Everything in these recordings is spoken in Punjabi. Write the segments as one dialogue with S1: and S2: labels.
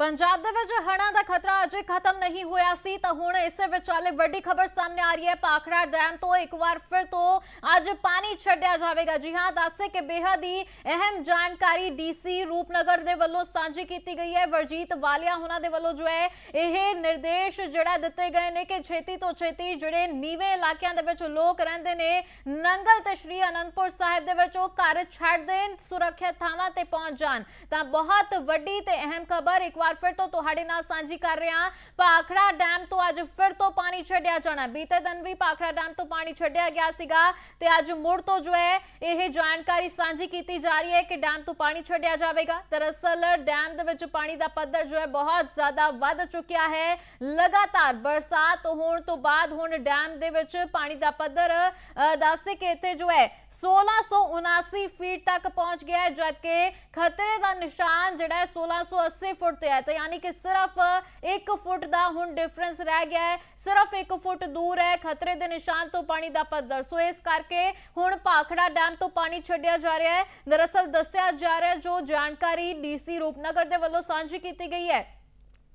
S1: ਪੰਜਾਬ ਦੇ ਵਿੱਚ ਹੜ੍ਹਾਂ ਦਾ ਖਤਰਾ ਅਜੇ ਖਤਮ ਨਹੀਂ ਹੋਇਆ ਸੀ, ਤਾਂ ਹੁਣ ਇਸੇ ਵਿਚਾਲੇ ਵੱਡੀ ਖਬਰ ਸਾਹਮਣੇ ਆ ਰਹੀ ਹੈ। ਪਾਖੜਾ ਡੈਮ ਤੋਂ ਇੱਕ ਵਾਰ ਫਿਰ ਤੋਂ ਅੱਜ ਪਾਣੀ ਛੱਡਿਆ ਜਾਵੇਗਾ। ਜੀ ਹਾਂ ਦੱਸੇ ਕਿ ਬੇਹੱਦ ਹੀ ਅਹਿਮ ਜਾਣਕਾਰੀ ਡੀਸੀ ਰੂਪਨਗਰ ਦੇ ਵੱਲੋਂ ਸਾਂਝੀ ਕੀਤੀ ਗਈ ਹੈ। ਵਰਜੀਤ ਵਾਲੀਆ ਉਹਨਾਂ ਦੇ ਵੱਲੋਂ ਜੋ ਹੈ, ਇਹ ਨਿਰਦੇਸ਼ ਜਿਹੜਾ ਦਿੱਤੇ ਗਏ ਨੇ ਕਿ ਛੇਤੀ ਤੋਂ ਛੇਤੀ ਜਿਹੜੇ ਨੀਵੇਂ ਇਲਾਕਿਆਂ ਦੇ ਵਿੱਚ ਲੋਕ ਰਹਿੰਦੇ ਨੇ, ਨੰਗਲ ਤੇ ਸ਼੍ਰੀ ਅਨੰਦਪੁਰ ਸਾਹਿਬ ਦੇ ਵਿੱਚ ਉਹ ਘਰ ਛੱਡ ਦੇਣ, ਸੁਰੱਖਿਅਤ ਥਾਵਾਂ ਤੇ ਪਹੁੰਚ ਜਾਣ। ਤਾਂ ਬਹੁਤ ਵੱਡੀ ਤੇ ਅਹਿਮ ਖਬਰ ਇੱਕ ਵਾਰ ਫਿਰ ਤੋਂ ਤੁਹਾਡੇ ਨਾਲ ਸਾਂਝੀ ਕਰ ਰਹੇ ਹਾਂ। ਪਾਖੜਾ ਡੈਮ ਤੋਂ ਅੱਜ ਫਿਰ ਤੋਂ ਪਾਣੀ ਛੱਡਿਆ ਜਾਣਾ। ਬੀਤੇ ਦਿਨ ਵੀ ਪਾਖੜਾ ਡੈਮ ਤੋਂ ਪਾਣੀ ਛੱਡਿਆ ਗਿਆ ਸੀਗਾ ਤੇ ਅੱਜ ਮੁੜ ਤੋਂ ਜੋ ਹੈ ਇਹ ਜਾਣਕਾਰੀ ਸਾਂਝੀ ਕੀਤੀ ਜਾ ਰਹੀ ਹੈ ਕਿ ਡੈਮ ਤੋਂ ਪਾਣੀ ਛੱਡਿਆ ਜਾਵੇਗਾ। ਦਰਅਸਲ ਡੈਮ ਦੇ ਵਿੱਚ ਪਾਣੀ ਦਾ ਪੱਧਰ ਜੋ ਹੈ ਬਹੁਤ ਜ਼ਿਆਦਾ ਵੱਧ ਚੁੱਕਿਆ ਹੈ। ਲਗਾਤਾਰ ਬਰਸਾਤ ਹੋਣ ਤੋਂ ਬਾਅਦ ਹੁਣ ਡੈਮ ਦੇ ਵਿੱਚ ਪਾਣੀ ਦਾ ਪੱਧਰ ਅ, ਦੱਸੇ ਕਿ ਇੱਥੇ ਜੋ ਹੈ 1679 ਫੀਟ ਤੱਕ ਪਹੁੰਚ ਗਿਆ ਹੈ ਜਦਕਿ ਖਤਰੇ ਦਾ ਨਿਸ਼ਾਨ ਜਿਹੜਾ ਹੈ 1680 ਫੁੱਟ ਤੇ ਹੈ। ਤੇ ਯਾਨੀ ਕਿ ਸਿਰਫ 1 ਫੁੱਟ ਦਾ ਹੁਣ ਡਿਫਰੈਂਸ ਰਹਿ ਗਿਆ ਹੈ। ਸਿਰਫ 1 ਫੁੱਟ ਦੂਰ ਹੈ, ਖਤਰੇ ਦੇ ਨਿਸ਼ਾਨ ਤੋਂ ਪਾਣੀ ਦਾ ਪੱਧਰ। ਸੋ ਇਸ ਕਰਕੇ ਹੁਣ ਭਾਖੜਾ ਡੈਮ ਤੋਂ ਪਾਣੀ ਛੱਡਿਆ ਜਾ ਰਿਹਾ ਹੈ। ਦਰਅਸਲ ਦੱਸਿਆ ਜਾ ਰਿਹਾ ਜੋ ਜਾਣਕਾਰੀ ਡੀਸੀ ਰੂਪਨਗਰ ਦੇ ਵੱਲੋਂ ਸਾਂਝੀ ਕੀਤੀ ਗਈ ਹੈ।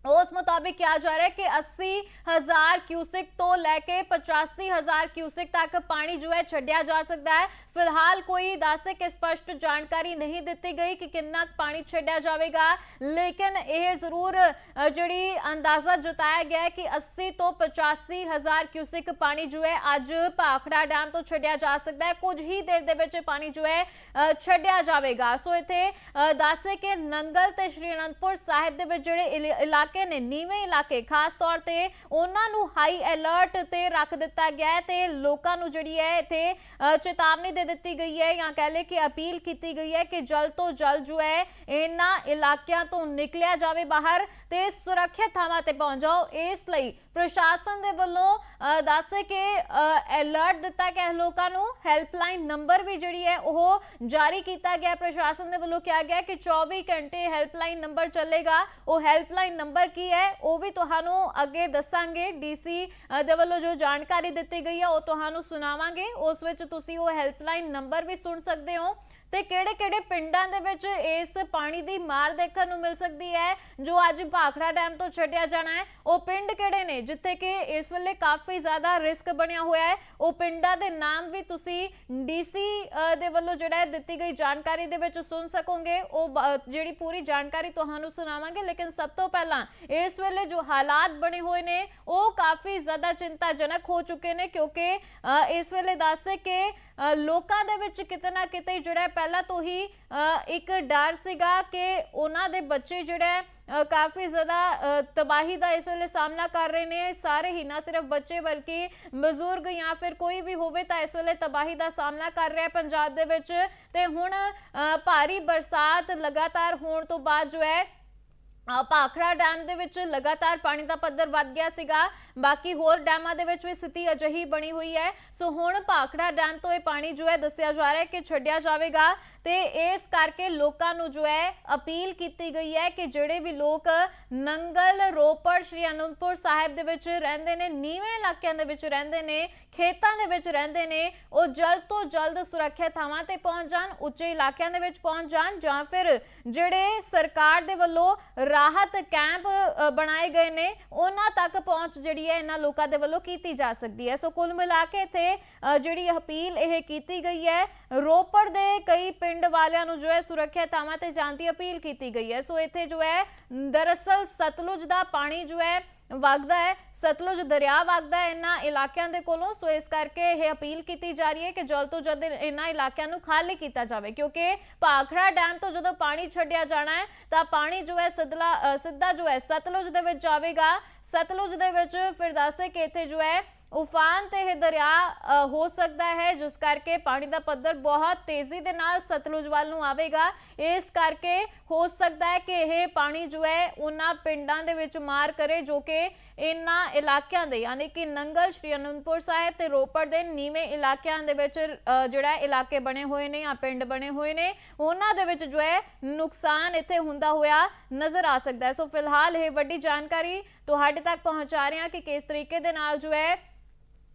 S1: ਉਸ ਮੁਤਾਬਿਕ ਕਿਹਾ ਜਾ ਰਿਹਾ ਹੈ ਕਿ 80000 ਕਿਊਸਿਕ ਤੋਂ ਲੈ ਕੇ 85000 ਕਿਊਸਿਕ ਤੱਕ ਪਾਣੀ ਜੋ ਹੈ ਛੱਡਿਆ ਜਾ ਸਕਦਾ ਹੈ ਫਿਲਹਾਲ ਕੋਈ ਦੱਸੇ ਕਿ ਸਪਸ਼ਟ ਜਾਣਕਾਰੀ ਨਹੀਂ ਦਿੱਤੀ ਗਈ ਕਿ ਕਿੰਨਾ ਕੁ ਪਾਣੀ ਛੱਡਿਆ ਜਾਵੇਗਾ ਲੇਕਿਨ ਇਹ ਜ਼ਰੂਰ ਅ, ਜਿਹੜੀ ਅੰਦਾਜ਼ਾ ਜਤਾਇਆ ਗਿਆ ਹੈ ਕਿ 80 ਤੋਂ 85000 ਕਿਊਸਿਕ ਪਾਣੀ ਜੋ ਹੈ ਅੱਜ ਭਾਖੜਾ ਡੈਮ ਤੋਂ ਛੱਡਿਆ ਜਾ ਸਕਦਾ ਹੈ ਕੁਝ ਹੀ ਦੇਰ ਦੇ ਵਿੱਚ ਇਹ ਪਾਣੀ ਜੋ ਹੈ ਅ, ਛੱਡਿਆ ਜਾਵੇਗਾ ਸੋ ਇੱਥੇ ਅ, ਦੱਸੇ ਕਿ ਨੰਗਲ ਤੇ ਸ਼੍ਰੀ ਇਲਾਕੇ ਨੇ ਨੀਵੇਂ ਇਲਾਕੇ ਖਾਸ ਤੌਰ ਤੇ ਉਹਨਾਂ ਨੂੰ ਹਾਈ ਅਲਰਟ ਤੇ ਰੱਖ ਦਿੱਤਾ ਗਿਆ ਹੈ ਤੇ ਲੋਕਾਂ ਨੂੰ ਜਿਹੜੀ ਹੈ ਇੱਥੇ ਅ, ਚੇਤਾਵਨੀ ਦੇ ਦਿੱਤੀ ਗਈ ਹੈ ਜਾਂ ਕਹਿ ਲਏ ਕਿ ਅਪੀਲ ਕੀਤੀ ਗਈ ਹੈ ਕਿ ਜਲਦ ਤੋਂ ਜਲਦ ਜੋ ਹੈ ਇਹਨਾਂ ਇਲਾਕਿਆਂ ਤੋਂ ਨਿਕਲਿਆ ਜਾਵੇ ਬਾਹਰ। ਤੇ ਸੁਰੱਖਿਅਤ ਥਾਵਾਂ ਤੇ ਪਹੁੰਚ ਜਾਓ। ਇਸ ਲਈ ਪ੍ਰਸ਼ਾਸਨ ਦੇ ਵੱਲੋਂ ਅ, ਦੱਸੇ ਅਲਰਟ ਦਿੱਤਾ ਗਿਆ ਲੋਕਾਂ ਨੂੰ। ਹੈਲਪਲਾਈਨ ਨੰਬਰ ਵੀ ਜਿਹੜੀ ਹੈ ਉਹ ਜਾਰੀ ਕੀਤਾ ਗਿਆ ਪ੍ਰਸ਼ਾਸਨ ਦੇ ਵੱਲੋਂ ਕਿਹਾ ਗਿਆ ਕਿ 24 ਘੰਟੇ ਹੈਲਪਲਾਈਨ ਨੰਬਰ ਚੱਲੇਗਾ। ਉਹ ਹੈਲਪਲਾਈਨ ਨੰਬਰ ਕੀ ਹੈ ਉਹ ਵੀ ਤੁਹਾਨੂੰ ਅੱਗੇ ਦੱਸਾਂਗੇ। ਡੀਸੀ ਦੇ ਵੱਲੋਂ ਜੋ ਜਾਣਕਾਰੀ ਦਿੱਤੀ ਗਈ ਹੈ ਉਹ ਤੁਹਾਨੂੰ ਸੁਣਾਵਾਂਗੇ। ਉਸ ਵਿੱਚ ਤੁਸੀਂ ਉਹ ਹੈਲਪਲਾਈਨ ਨੰਬਰ ਵੀ ਸੁਣ ਸਕਦੇ ਹੋ। ਤੇ ਕਿਹੜੇ-ਕਿਹੜੇ ਪਿੰਡਾਂ ਦੇ ਵਿੱਚ ਇਸ ਪਾਣੀ ਦੀ ਮਾਰ ਦੇਖਣ ਨੂੰ ਮਿਲ ਸਕਦੀ ਹੈ, ਜੋ ਅੱਜ ਭਾਖੜਾ ਡੈਮ ਤੋਂ ਛੱਡਿਆ ਜਾਣਾ ਹੈ? ਉਹ ਪਿੰਡ ਕਿਹੜੇ ਨੇ, ਜਿੱਥੇ ਕਿ ਇਸ ਵੇਲੇ ਕਾਫੀ ਜ਼ਿਆਦਾ ਰਿਸਕ ਬਣਿਆ ਹੋਇਆ ਹੈ? ਉਹ ਪਿੰਡਾਂ ਦੇ ਨਾਮ ਵੀ ਤੁਸੀਂ ਡੀਸੀ ਦੇ ਵੱਲੋਂ ਜਿਹੜਾ ਦਿੱਤੀ ਗਈ ਜਾਣਕਾਰੀ ਦੇ ਵਿੱਚ ਸੁਣ ਸਕੋਗੇ। ਉਹ ਬ- ਜਿਹੜੀ ਪੂਰੀ ਜਾਣਕਾਰੀ ਤੁਹਾਨੂੰ ਸੁਣਾਵਾਂਗੇ, ਲੇਕਿਨ ਸਭ ਤੋਂ ਪਹਿਲਾਂ ਇਸ ਵੇਲੇ ਜੋ ਹਾਲਾਤ ਬਣੇ ਹੋਏ ਨੇ, ਉਹ ਕਾਫੀ ਜ਼ਿਆਦਾ ਚਿੰਤਾਜਨਕ ਹੋ ਚੁੱਕੇ ਨੇ, ਕਿਉਂਕਿ ਇਸ ਵੇਲੇ ਦੱਸ ਕਿ ਲੋਕਾਂ ਦੇ ਵਿੱਚ ਕਿਤੇ ਨਾ ਕਿਤੇ ਜਿਹੜਾ ਪਹਿਲਾਂ ਤੋਂ ਹੀ ਇੱਕ ਡਰ ਸੀਗਾ ਕਿ ਉਹਨਾਂ ਦੇ ਬੱਚੇ ਜਿਹੜਾ ਕਾਫੀ ਜ਼ਿਆਦਾ ਤਬਾਹੀ ਦਾ ਇਸ ਵੇਲੇ ਸਾਹਮਣਾ ਕਰ ਰਹੇ ਨੇ। ਸਾਰੇ ਹੀ ਨਾ ਸਿਰਫ ਬੱਚੇ ਬਲਕਿ ਬਜ਼ੁਰਗ ਜਾਂ ਫਿਰ ਕੋਈ ਵੀ ਹੋਵੇ ਤਾਂ ਇਸ ਵੇਲੇ ਤਬਾਹੀ ਦਾ ਸਾਹਮਣਾ ਕਰ ਰਿਹਾ ਪੰਜਾਬ ਦੇ ਵਿੱਚ। ਤੇ ਹੁਣ ਭਾਰੀ ਬਰਸਾਤ ਲਗਾਤਾਰ ਹੋਣ ਤੋਂ ਬਾਅਦ ਜੋ ਹੈ ਅ, ਭਾਖੜਾ ਡੈਮ ਦੇ ਵਿੱਚ ਲਗਾਤਾਰ ਪਾਣੀ ਦਾ ਪੱਧਰ ਵੱਧ ਗਿਆ ਸੀਗਾ। ਬਾਕੀ ਹੋਰ ਡੈਮਾਂ ਦੇ ਵਿੱਚ ਵੀ ਸਥਿਤੀ ਅਜਿਹੀ ਬਣੀ ਹੋਈ ਹੈ। ਸੋ ਹੁਣ ਭਾਖੜਾ ਡੈਮ ਤੋਂ ਇਹ ਪਾਣੀ ਜੋ ਹੈ ਦੱਸਿਆ ਜਾ ਰਿਹਾ ਹੈ ਕਿ ਛੱਡਿਆ ਜਾਵੇਗਾ ਤੇ ਇਸ ਕਰਕੇ ਲੋਕਾਂ ਨੂੰ ਜੋ ਹੈ ਅਪੀਲ ਕੀਤੀ ਗਈ ਹੈ ਕਿ ਜਿਹੜੇ ਵੀ ਲੋਕ ਨੰਗਲ ਰੋਪੜ ਸ਼੍ਰੀ ਅਨੰਦਪੁਰ ਸਾਹਿਬ ਦੇ ਵਿੱਚ ਰਹਿੰਦੇ ਨੇ ਨੀਵੇਂ ਇਲਾਕਿਆਂ ਦੇ ਵਿੱਚ ਰਹਿੰਦੇ ਨੇ ਖੇਤਾਂ ਦੇ ਵਿੱਚ ਰਹਿੰਦੇ ਨੇ ਉਹ ਜਲਦ ਤੋਂ ਜਲਦ ਸੁਰੱਖਿਅਤ ਥਾਵਾਂ ਤੇ ਪਹੁੰਚ ਜਾਣ ਉੱਚੇ ਇਲਾਕਿਆਂ ਦੇ ਵਿੱਚ ਪਹੁੰਚ ਜਾਣ ਜਾਂ ਫਿਰ ਜਿਹੜੇ ਸਰਕਾਰ ਦੇ ਵੱਲੋਂ ਰਾਹਤ ਕੈਂਪ ਬਣਾਏ ਗਏ ਨੇ। ਉਹਨਾਂ ਤੱਕ ਪਹੁੰਚ ਜਿਹੜੀ ਹੈ ਇਹਨਾਂ ਲੋਕਾਂ ਦੇ ਵੱਲੋਂ ਕੀਤੀ ਜਾ ਸਕਦੀ ਹੈ। ਸੋ ਕੁੱਲ ਮਿਲਾ ਕੇ ਇੱਥੇ ਜਿਹੜੀ ਅਪੀਲ ਇਹ ਕੀਤੀ ਗਈ ਹੈ, ਰੋਪੜ ਦੇ ਕਈ ਪਿੰਡ ਵਾਲਿਆਂ ਨੂੰ ਜੋ ਹੈ ਸੁਰੱਖਿਆ ਥਾਵਾਂ ਤੇ ਜਾਣ ਦੀ ਅਪੀਲ ਕੀਤੀ ਗਈ ਹੈ। ਸੋ ਇੱਥੇ ਜੋ ਹੈ, ਦਰਅਸਲ ਸਤਲੁਜ ਦਾ ਪਾਣੀ ਜੋ ਹੈ ਵਗਦਾ ਹੈ, ਸਤਲੁਜ ਦਰਿਆ ਵਗਦਾ ਹੈ, ਇਹਨਾਂ ਇਲਾਕਿਆਂ ਦੇ ਕੋਲੋਂ। ਸੋ ਇਸ ਕਰਕੇ ਇਹ ਅਪੀਲ ਕੀਤੀ ਜਾ ਰਹੀ ਹੈ ਕਿ ਜਲਦ ਤੋਂ ਜਲਦ ਇਹਨਾਂ ਇਲਾਕਿਆਂ ਨੂੰ ਖਾਲੀ ਕੀਤਾ ਜਾਵੇ, ਕਿਉਂਕਿ ਭਾਖੜਾ ਡੈਮ ਤੋਂ ਜਦੋਂ ਪਾਣੀ ਛੱਡਿਆ ਜਾਣਾ ਹੈ, ਤਾਂ ਪਾਣੀ ਜੋ ਹੈ ਸਿੱਧਲਾ ਸਿੱਧਾ ਜੋ ਹੈ ਸਤਲੁਜ ਦੇ ਵਿੱਚ ਜਾਵੇਗਾ। ਸਤਲੁਜ ਦੇ ਵਿੱਚ ਫਿਰ ਦੱਸਦੇ ਕਿ ਇੱਥੇ ਜੋ ਹੈ ਉਫਾਨ ਤੇ ਇਹ ਦਰਿਆ ਹੋ ਸਕਦਾ ਹੈ, ਜਿਸ ਕਰਕੇ ਪਾਣੀ ਦਾ ਪੱਧਰ ਬਹੁਤ ਤੇਜ਼ੀ ਦੇ ਨਾਲ ਸਤਲੁਜ ਵੱਲ ਨੂੰ ਆਵੇਗਾ। ਇਸ ਕਰਕੇ ਹੋ ਸਕਦਾ ਹੈ ਕਿ ਇਹ ਪਾਣੀ ਜੋ ਹੈ, ਉਹਨਾਂ ਪਿੰਡਾਂ ਦੇ ਵਿੱਚ ਮਾਰ ਕਰੇ, ਜੋ ਕਿ ਇਹਨਾਂ ਇਲਾਕਿਆਂ ਦੇ, ਯਾਨੀ ਕਿ ਨੰਗਲ ਸ਼੍ਰੀ ਅਨੰਦਪੁਰ ਸਾਹਿਬ ਤੇ ਰੋਪੜ ਦੇ ਨੀਵੇਂ ਇਲਾਕਿਆਂ ਦੇ ਵਿੱਚ ਜਿਹੜਾ ਇਲਾਕੇ ਬਣੇ ਹੋਏ ਨੇ ਜਾਂ ਪਿੰਡ ਬਣੇ ਹੋਏ ਨੇ, ਉਹਨਾਂ ਦੇ ਵਿੱਚ ਜੋ ਹੈ, ਨੁਕਸਾਨ ਇੱਥੇ ਹੁੰਦਾ ਹੋਇਆ ਨਜ਼ਰ ਆ ਸਕਦਾ ਹੈ। ਸੋ ਫਿਲਹਾਲ ਇਹ ਵੱਡੀ ਜਾਣਕਾਰੀ ਤੁਹਾਡੇ ਤੱਕ ਪਹੁੰਚਾ ਰਹੇ ਹਾਂ ਕਿ ਕਿਸ ਤਰੀਕੇ ਦੇ ਨਾਲ ਜੋ ਹੈ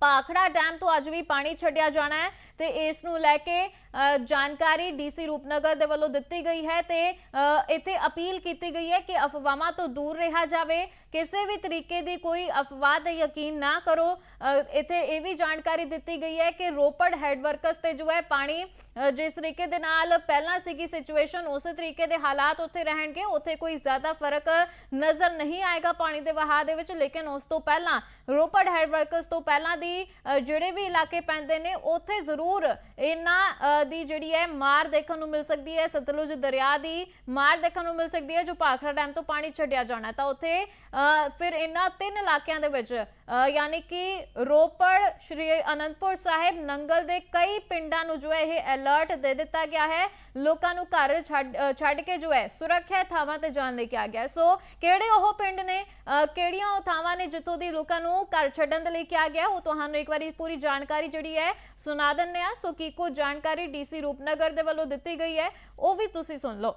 S1: ਭਾਖੜਾ ਡੈਮ ਤੋਂ ਅੱਜ ਵੀ ਪਾਣੀ ਛੱਡਿਆ ਜਾਣਾ ਹੈ ਤੇ ਇਸ ਨੂੰ ਲੈ ਕੇ ਜਾਣਕਾਰੀ ਡੀਸੀ ਰੂਪਨਗਰ ਦੇ ਵੱਲੋਂ ਦਿੱਤੀ ਗਈ ਹੈ ਤੇ ਇੱਥੇ ਅਪੀਲ ਕੀਤੀ ਗਈ ਹੈ ਕਿ ਅਫਵਾਹਾਂ ਤੋਂ ਦੂਰ ਰਿਹਾ ਜਾਵੇ। ਕਿਸੇ ਵੀ ਤਰੀਕੇ ਦੀ ਕੋਈ ਅਫਵਾਹ ਤੇ ਯਕੀਨ ਨਾ ਕਰੋ। ਇੱਥੇ ਇਹ ਵੀ ਜਾਣਕਾਰੀ ਦਿੱਤੀ ਗਈ ਹੈ ਕਿ ਰੋਪੜ ਹੈਡ ਵਰਕਸ ਤੇ ਜੋ ਹੈ ਪਾਣੀ ਜਿਸ ਤਰੀਕੇ ਦੇ ਨਾਲ ਪਹਿਲਾਂ ਸੀਗੀ ਸਿਚੁਏਸ਼ਨ, ਉਸੇ ਤਰੀਕੇ ਦੇ ਹਾਲਾਤ ਉੱਥੇ ਰਹਿਣਗੇ। ਉੱਥੇ ਕੋਈ ਜ਼ਿਆਦਾ ਫ਼ਰਕ ਨਜ਼ਰ ਨਹੀਂ ਆਏਗਾ ਪਾਣੀ ਦੇ ਵਹਾਅ ਦੇ ਵਿੱਚ, ਲੇਕਿਨ ਉਸ ਤੋਂ ਪਹਿਲਾਂ ਰੋਪੜ ਹੈਡ ਵਰਕਸ ਤੋਂ ਪਹਿਲਾਂ ਦੀ ਜਿਹੜੇ ਵੀ ਇਲਾਕੇ ਪੈਂਦੇ ਨੇ, ਉੱਥੇ ਜ਼ਰੂਰ ਇਹਨਾਂ ਦੀ ਜਿਹੜੀ ਹੈ ਮਾਰ ਦੇਖਣ ਨੂੰ ਮਿਲ ਸਕਦੀ ਹੈ, ਸਤਲੁਜ ਦਰਿਆ ਦੀ ਮਾਰ ਦੇਖਣ ਨੂੰ ਮਿਲ ਸਕਦੀ ਹੈ, ਜੋ ਭਾਖੜਾ ਡੈਮ ਤੋਂ ਪਾਣੀ ਛੱਡਿਆ ਜਾਣਾ ਤਾਂ ਉੱਥੇ ਫਿਰ ਇਹਨਾਂ ਤਿੰਨ ਇਲਾਕਿਆਂ ਦੇ ਵਿੱਚ ਯਾਨੀ ਕਿ ਰੋਪੜ, ਸ਼੍ਰੀ ਅਨੰਦਪੁਰ ਸਾਹਿਬ, ਨੰਗਲ ਦੇ ਕਈ ਪਿੰਡਾਂ ਨੂੰ ਜੋ ਹੈ ਇਹ ਅਲਰਟ ਦੇ ਦਿੱਤਾ ਗਿਆ ਹੈ। ਲੋਕਾਂ ਨੂੰ ਘਰ ਛੱਡ ਅ, ਛੱਡ ਕੇ ਜੋ ਹੈ ਸੁਰੱਖਿਅਤ ਥਾਵਾਂ ਤੇ ਜਾਣ ਲਈ ਕਿਹਾ ਗਿਆ। ਹੈ। ਸੋ ਕਿਹੜੇ ਉਹ ਪਿੰਡ ਨੇ ਅ, ਕਿਹੜੀਆਂ ਉਹ ਥਾਵਾਂ ਨੇ ਜਿੱਥੋਂ ਦੀ ਲੋਕਾਂ ਨੂੰ ਘਰ ਛੱਡਣ ਦੇ ਲਈ ਕਿਹਾ ਗਿਆ ਉਹ ਤੁਹਾਨੂੰ ਇੱਕ ਵਾਰੀ ਪੂਰੀ ਜਾਣਕਾਰੀ ਜਿਹੜੀ ਹੈ ਸੁਣਾ ਦਿੰਨੇ ਆ ਸੋ ਕੀ ਕੋ ਜਾਣਕਾਰੀ ਡੀਸੀ ਰੂਪਨਗਰ ਦੇ ਵੱਲੋਂ ਦਿੱਤੀ ਗਈ ਹੈ ਉਹ ਵੀ ਤੁਸੀਂ ਸੁਣ ਲਓ।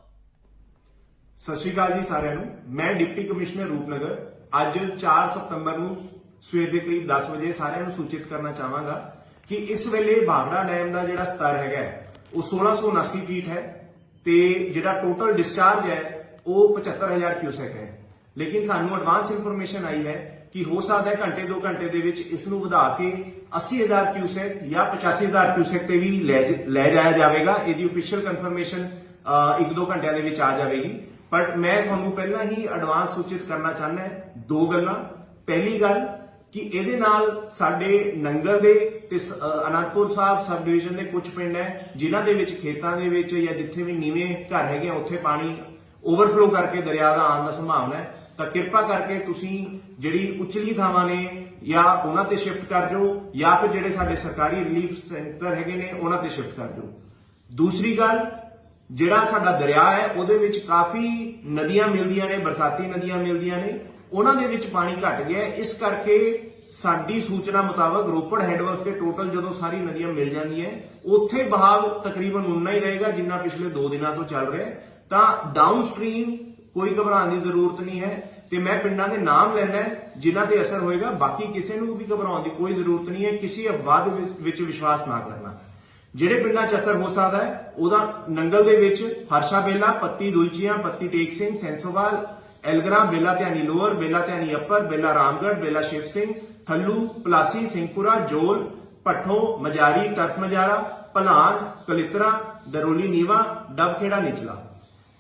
S2: ਸਤਿ ਸ਼੍ਰੀ ਅਕਾਲ ਜੀ ਸਾਰਿਆਂ ਨੂੰ। ਮੈਂ ਡਿਪਟੀ ਕਮਿਸ਼ਨਰ ਰੂਪਨਗਰ। ਅੱਜ 4 ਸਤੰਬਰ ਨੂੰ ਸਵੇਰ ਦੇ ਕਰੀਬ 10 ਵਜੇ ਸਾਰਿਆਂ ਨੂੰ ਸੂਚਿਤ ਕਰਨਾ ਚਾਹਾਂਗਾ ਕਿ ਇਸ ਵੇਲੇ ਬਾਗੜਾ ਡੈਮ ਦਾ ਜਿਹੜਾ ਸਤਰ ਹੈਗਾ ਹੈ, ਉਹ 1679 ਫੀਟ ਹੈ ਤੇ ਜਿਹੜਾ ਟੋਟਲ ਡਿਸਚਾਰਜ ਹੈ, ਉਹ 75000 ਕਿਊਸੈਕ ਹੈ। ਲੇਕਿਨ ਸਾਨੂੰ ਐਡਵਾਂਸ ਇਨਫੋਰਮੇਸ਼ਨ ਆਈ ਹੈ ਕਿ ਹੋ ਸਕਦਾ ਹੈ ਘੰਟੇ 2 ਘੰਟੇ ਦੇ ਵਿੱਚ ਇਸ ਨੂੰ ਵਧਾ ਕੇ 80000 ਕਿਊਸੈਕ ਜਾਂ 85000 ਕਿਊਸੈਕ ਤੇ ਵੀ ਲੈ ਜ- ਲੈ ਜਾਇਆ ਜਾਵੇਗਾ। ਇਹਦੀ ਅਫੀਸ਼ੀਅਲ ਕਨਫਰਮੇਸ਼ਨ ਇੱਕ ਦੋ ਘੰਟਿਆਂ ਦੇ ਵਿੱਚ ਆ ਜਾਵੇਗੀ। ਬਟ ਮੈਂ ਤੁਹਾਨੂੰ ਪਹਿਲਾਂ ਹੀ ਐਡਵਾਂਸ ਸੂਚਿਤ ਕਰਨਾ ਚਾਹੁੰਦਾ ਦੋ ਗੱਲਾਂ। ਪਹਿਲੀ ਗੱਲ ਕਿ ਇਹਦੇ ਨਾਲ ਸਾਡੇ ਨੰਗਲ ਦੇ ਤੇ ਸ- ਅਨੰਦਪੁਰ ਸਾਹਿਬ ਸਬ ਡਿਵੀਜ਼ਨ ਦੇ ਕੁਝ ਪਿੰਡ ਹੈ ਜਿਨ੍ਹਾਂ ਦੇ ਵਿੱਚ ਖੇਤਾਂ ਦੇ ਵਿੱਚ ਜਾਂ ਜਿੱਥੇ ਵੀ ਨੀਵੇਂ ਘਰ ਹੈਗੇ ਆ, ਉੱਥੇ ਪਾਣੀ ਓਵਰਫਲੋ ਕਰਕੇ ਦਰਿਆ ਦਾ ਆਉਣ ਦਾ ਸੰਭਾਵਨਾ ਹੈ। ਤਾਂ ਕਿਰਪਾ ਕਰਕੇ ਤੁਸੀਂ ਜਿਹੜੀ ਉਚਲੀ ਥਾਵਾਂ ਨੇ ਜਾਂ ਉਹਨਾਂ ਤੇ ਸ਼ਿਫਟ ਕਰ ਜਾਓ ਜਾਂ ਫਿਰ ਜਿਹੜੇ ਸਾਡੇ ਸਰਕਾਰੀ ਰਿਲੀਫ ਸੈਂਟਰ ਹੈਗੇ ਨੇ ਉਹਨਾਂ ਤੇ ਸ਼ਿਫਟ ਕਰ ਦਿਓ। ਦੂਸਰੀ ਗੱਲ ਜਿਹੜਾ ਸਾਡਾ ਦਰਿਆ ਹੈ ਉਹਦੇ ਵਿੱਚ ਕਾਫੀ ਨਦੀਆਂ ਮਿਲਦੀਆਂ ਨੇ ਬਰਸਾਤੀ ਨਦੀਆਂ ਮਿਲਦੀਆਂ ਨੇ ਉਹਨਾਂ ਦੇ ਵਿੱਚ ਪਾਣੀ ਘਟ ਗਿਆ ਇਸ ਕਰਕੇ ਸਾਡੀ ਸੂਚਨਾ ਮੁਤਾਬਕ ਰੋਪੜ ਹੈਡਵਰਕਸ ਤੇ ਟੋਟਲ ਜਦੋਂ ਸਾਰੀ ਨਦੀਆਂ ਮਿਲ ਜਾਂਦੀਆਂ ਉੱਥੇ ਬਹਾਵ ਤਕਰੀਬਨ ਉਨਾ ਹੀ ਰਹੇਗਾ ਜਿੰਨਾ ਪਿਛਲੇ 2 ਦਿਨਾਂ ਤੋਂ ਚੱਲ ਰਿਹਾ ਤਾਂ ਡਾਊਨ ਸਟ੍ਰੀਮ ਕੋਈ ਘਬਰਾਉਣ ਦੀ ਜ਼ਰੂਰਤ ਨਹੀਂ ਹੈ ਤੇ ਮੈਂ ਪਿੰਡਾਂ ਦੇ ਨਾਮ ਲੈਣਾ ਹੈ, ਜਿਨ੍ਹਾਂ ਤੇ ਅਸਰ ਹੋਏਗਾ। ਬਾਕੀ ਕਿਸੇ ਨੂੰ ਵੀ ਘਬਰਾਉਣ ਦੀ ਕੋਈ ਜ਼ਰੂਰਤ ਨਹੀਂ ਹੈ, ਕਿਸੇ ਅਫਵਾਹ ਦੇ ਵਿੱਚ- ਵਿੱਚ ਵਿਸ਼ਵਾਸ ਨਾ ਕਰਨਾ। ਜਿਹੜੇ ਪਿੰਡਾਂ 'ਚ ਅਸਰ ਹੋ ਸਕਦਾ ਹੈ, ਉਹਦਾ ਨੰਗਲ ਦੇ ਵਿੱਚ ਹਰਸ਼ਾ ਬੇਲਾ, ਪੱਤੀ ਦੁਲਚੀਆਂ, ਪੱਤੀ ਟੇਕ ਸਿੰਘ, ਸੈਂਸੋਵਾਲ ਐਲਗਰਾ, ਬੇਲਾ ਧਿਆਨੀ ਲੋਅਰ, ਬੇਲਾ ਧਿਆਨੀ ਅੱਪਰ, ਬੇਲਾ ਰਾਮਗੜ ਬੇਲਾ ਸ਼ਿਵ ਸਿੰਘ, ਥੱਲੂ, ਪਲਾਸੀ, ਸਿੰਘਪੁਰਾ, ਜੋਲ ਪੱਠੋ ਮਜਾਰੀ, ਟਰਫ ਮਜਾਰਾ, ਭਲਾਨ, ਕਲਿਤਰਾ, ਦਰੋਲੀ ਨੀਵਾ ਡਬਖੇੜਾ ਨਿਚਲਾ।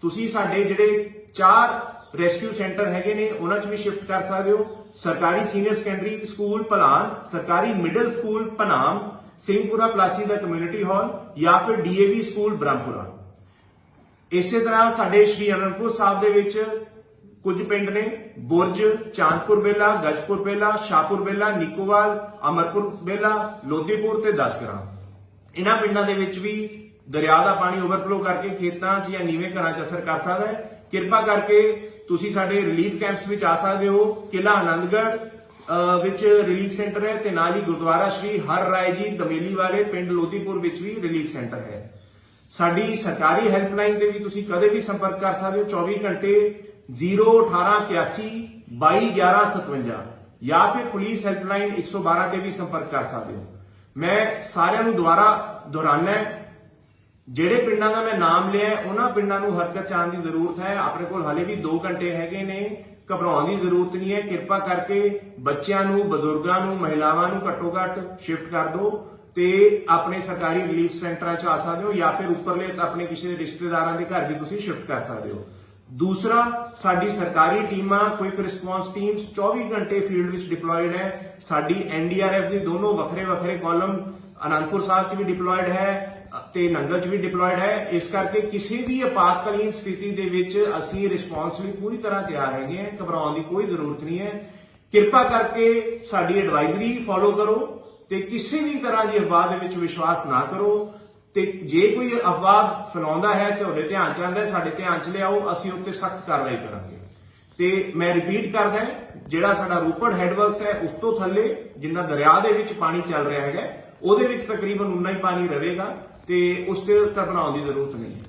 S2: ਤੁਸੀਂ ਸਾਡੇ ਜਿਹੜੇ ਚਾਰ ਰੈਸਕਿਊ ਸੈਂਟਰ ਹੈਗੇ ਨੇ, ਉਹਨਾਂ 'ਚ ਵੀ ਸ਼ਿਫਟ ਕਰ ਸਕਦੇ ਹੋ। ਸਰਕਾਰੀ ਸੀਨੀਅਰ ਸੈਕੰਡਰੀ ਸਕੂਲ, ਭਲਾਨ, ਸਰਕਾਰੀ ਮਿਡਲ ਸਕੂਲ ਪਨਾਮ ਸਿੰਘਪੁਰਾ ਪਲਾਸੀ ਦਾ ਕਮਿਊਨਿਟੀ ਹਾਲ, ਜਾਂ ਫਿਰ ਡੀਏਵੀ ਸਕੂਲ, ਬ੍ਰਹਮਪੁਰਾ। ਇਸੇ ਤਰ੍ਹਾਂ ਸਾਡੇ ਸ਼੍ਰੀ ਅਨੰਦਪੁਰ ਸਾਹਿਬ ਦੇ ਵਿੱਚ ਕੁਝ ਪਿੰਡ ਨੇ ਬੁਰਜ, ਚਾਂਦਪੁਰ ਬੇਲਾ, ਗਜਪੁਰ ਬੇਲਾ, ਸ਼ਾਹਪੁਰ ਬੇਲਾ ਨਿਕੋਵਾਲ ਅਮਰਪੁਰ ਬੇਲਾ, ਲੋਧੀਪੁਰ ਤੇ ਦਸਕਰਾਂ। ਇਹਨਾਂ ਪਿੰਡਾਂ ਦੇ ਵਿੱਚ ਵੀ ਦਰਿਆ ਦਾ ਪਾਣੀ ਓਵਰਫਲੋ ਕਰਕੇ ਖੇਤਾਂ 'ਚ ਜਾਂ ਨੀਵੇਂ ਘਰਾਂ 'ਚ ਅਸਰ ਕਰ ਸਕਦਾ ਹੈ। ਕਿਰਪਾ ਕਰਕੇ ਤੁਸੀਂ ਸਾਡੇ ਰਿਲੀਫ ਕੈਂਪਸ ਵਿੱਚ ਆ ਸਕਦੇ ਹੋ। ਕਿਲਾ ਆਨੰਦਗੜ੍ਹ ਵਿੱਚ ਰਿਲੀਫ ਸੈਂਟਰ ਹੈ ਤੇ ਨਾਲ ਹੀ ਗੁਰਦੁਆਰਾ ਸ਼੍ਰੀ ਹਰ ਰਾਏ ਜੀ ਦਮੇਲੀ ਵਾਲੇ ਪਿੰਡ ਲੋਧੀਪੁਰ ਵਿੱਚ ਵੀ ਰਿਲੀਫ ਸੈਂਟਰ ਹੈ। ਸਾਡੀ ਸਰਕਾਰੀ ਹੈਲਪਲਾਈਨ ਤੇ ਵੀ ਤੁਸੀਂ ਕਦੇ ਵੀ ਸੰਪਰਕ ਕਰ ਸਕਦੇ ਹੋ। 24 ਘੰਟੇ 01881 221157 ਜਾਂ ਫਿਰ ਪੁਲਿਸ ਹੈਲਪਲਾਈਨ 112 ਤੇ ਵੀ ਸੰਪਰਕ ਕਰ ਸਕਦੇ ਹੋ। ਮੈਂ ਸਾਰਿਆਂ ਨੂੰ ਦੁਬਾਰਾ ਦੁਹਰਾਨਾ ਹੈ, ਜਿਹੜੇ ਪਿੰਡਾਂ ਦਾ ਮੈਂ ਨਾਮ ਲਿਆ ਉਹਨਾਂ ਪਿੰਡਾਂ ਨੂੰ ਹਰਕਤ ਚ ਦੀ ਜ਼ਰੂਰਤ ਹੈ। ਆਪਣੇ ਕੋਲ ਹਾਲੇ ਵੀ 2 ਘੰਟੇ ਹੈਗੇ ਨੇ, ਘਬਰਾਉਣ ਦੀ ਜ਼ਰੂਰਤ ਨਹੀਂ ਹੈ। ਕਿਰਪਾ ਕਰਕੇ ਬੱਚਿਆਂ ਨੂੰ, ਬਜ਼ੁਰਗਾਂ ਨੂੰ, ਮਹਿਲਾਵਾਂ ਨੂੰ ਘੱਟੋ ਘੱਟ ਸ਼ਿਫਟ ਕਰ ਦਿਓ ਤੇ ਆਪਣੇ ਸਰਕਾਰੀ ਰਿਲੀਫ ਸੈਂਟਰਾਂ 'ਚ ਆ ਸਕਦੇ ਹੋ, ਜਾਂ ਫਿਰ ਉੱਪਰਲੇ ਆਪਣੇ ਕਿਸੇ ਰਿਸ਼ਤੇਦਾਰਾਂ ਦੇ ਘਰ ਵੀ ਤੁਸੀਂ ਸ਼ਿਫਟ ਕਰ ਸਕਦੇ ਹੋ। ਦੂਸਰਾ, ਸਾਡੀ ਸਰਕਾਰੀ ਟੀਮਾਂ ਕੁਇਕ ਰਿਸਪੌਂਸ ਟੀਮਸ 24 ਘੰਟੇ ਫੀਲਡ ਵਿੱਚ ਡਿਪਲੋਇਡ ਹੈ। ਸਾਡੀ ਐਨਡੀਆਰਐਫ ਦੇ ਦੋਨੋਂ ਵੱਖਰੇ ਵੱਖਰੇ ਕਾਲਮ ਅਨੰਦਪੁਰ ਸਾਹਿਬ 'ਚ ਵੀ ਡਿਪਲੋਇਡ ਹੈ ਤੇ ਨੰਗਲ 'ਚ ਵੀ ਡਿਪਲੋਇਡ ਹੈ। ਇਸ ਕਰਕੇ ਕਿਸੇ ਵੀ ਆਪਾਤਕਾਲੀਨ ਸਥਿਤੀ ਦੇ ਵਿੱਚ ਅਸੀਂ ਰਿਸਪੌਂਸ ਲਈ ਪੂਰੀ ਤਰ੍ਹਾਂ ਤਿਆਰ ਹੈਗੇ ਹਾਂ। ਘਬਰਾਉਣ ਦੀ ਕੋਈ ਜ਼ਰੂਰਤ ਨਹੀਂ ਹੈ। ਕਿਰਪਾ ਕਰਕੇ ਸਾਡੀ ਐਡਵਾਈਜ਼ਰੀ ਫੋਲੋ ਕਰੋ ਤੇ ਕਿਸੇ ਵੀ ਤਰ੍ਹਾਂ ਦੀ ਅਫਵਾਹ ਦੇ ਵਿੱਚ ਵਿਸ਼ਵਾਸ ਨਾ ਕਰੋ। ਤੇ ਜੇ ਕੋਈ ਅਫਵਾਹ ਫੈਲਾਉਂਦਾ ਹੈ ਤੇ ਉਹਦੇ ਧਿਆਨ ਚ ਆਉਂਦਾ ਸਾਡੇ ਧਿਆਨ ਚ ਲਿਆਓ, ਅਸੀਂ ਉੱਤੇ ਸਖਤ ਕਾਰਵਾਈ ਕਰਾਂਗੇ। ਤੇ ਮੈਂ ਰਿਪੀਟ ਕਰਦਾ ਜਿਹੜਾ ਸਾਡਾ ਰੂਪੜ ਹੈਡਵਰਕਸ ਹੈ, ਉਸ ਤੋਂ ਥੱਲੇ ਜਿੰਨਾ ਦਰਿਆ ਦੇ ਵਿੱਚ ਪਾਣੀ ਚੱਲ ਰਿਹਾ ਹੈਗਾ, ਉਹਦੇ ਵਿੱਚ ਤਕਰੀਬਨ ਉਨਾ ਹੀ ਪਾਣੀ ਰਹੇਗਾ ਤੇ ਉਸ ਤੇ ਘਬਰਾਉਣ ਦੀ ਜ਼ਰੂਰਤ ਨਹੀਂ ਹੈ।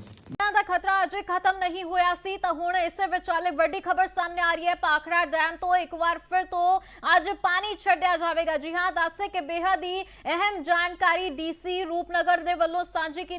S1: ਪਿੰਡਾਂ ਦਾ ਖਤਰਾ ਅਜੇ ਖਤਮ ਨਹੀਂ ਹੋਇਆ ਸੀ ਤਾਂ ਹੁਣ ਇਸੇ ਵਿਚਾਲੇ ਵੱਡੀ ਖਬਰ ਸਾਹਮਣੇ ਆ ਰਹੀ ਹੈ ਪਾਖੜਾ ਡੈਮ ਤੋਂ ਇੱਕ ਵਾਰ ਫਿਰ ਤੋਂ ਅੱਜ ਪਾਣੀ ਛੱਡਿਆ ਜਾਵੇਗਾ ਜੀ ਹਾਂ ਦੱਸੇ ਕਿ ਬੇਹੱਦ ਹੀ ਅਹਿਮ ਜਾਣਕਾਰੀ ਡੀਸੀ ਰੂਪਨਗਰ ਦੇ ਵੱਲੋਂ ਸਾਂਝੀ ਕੀਤੀ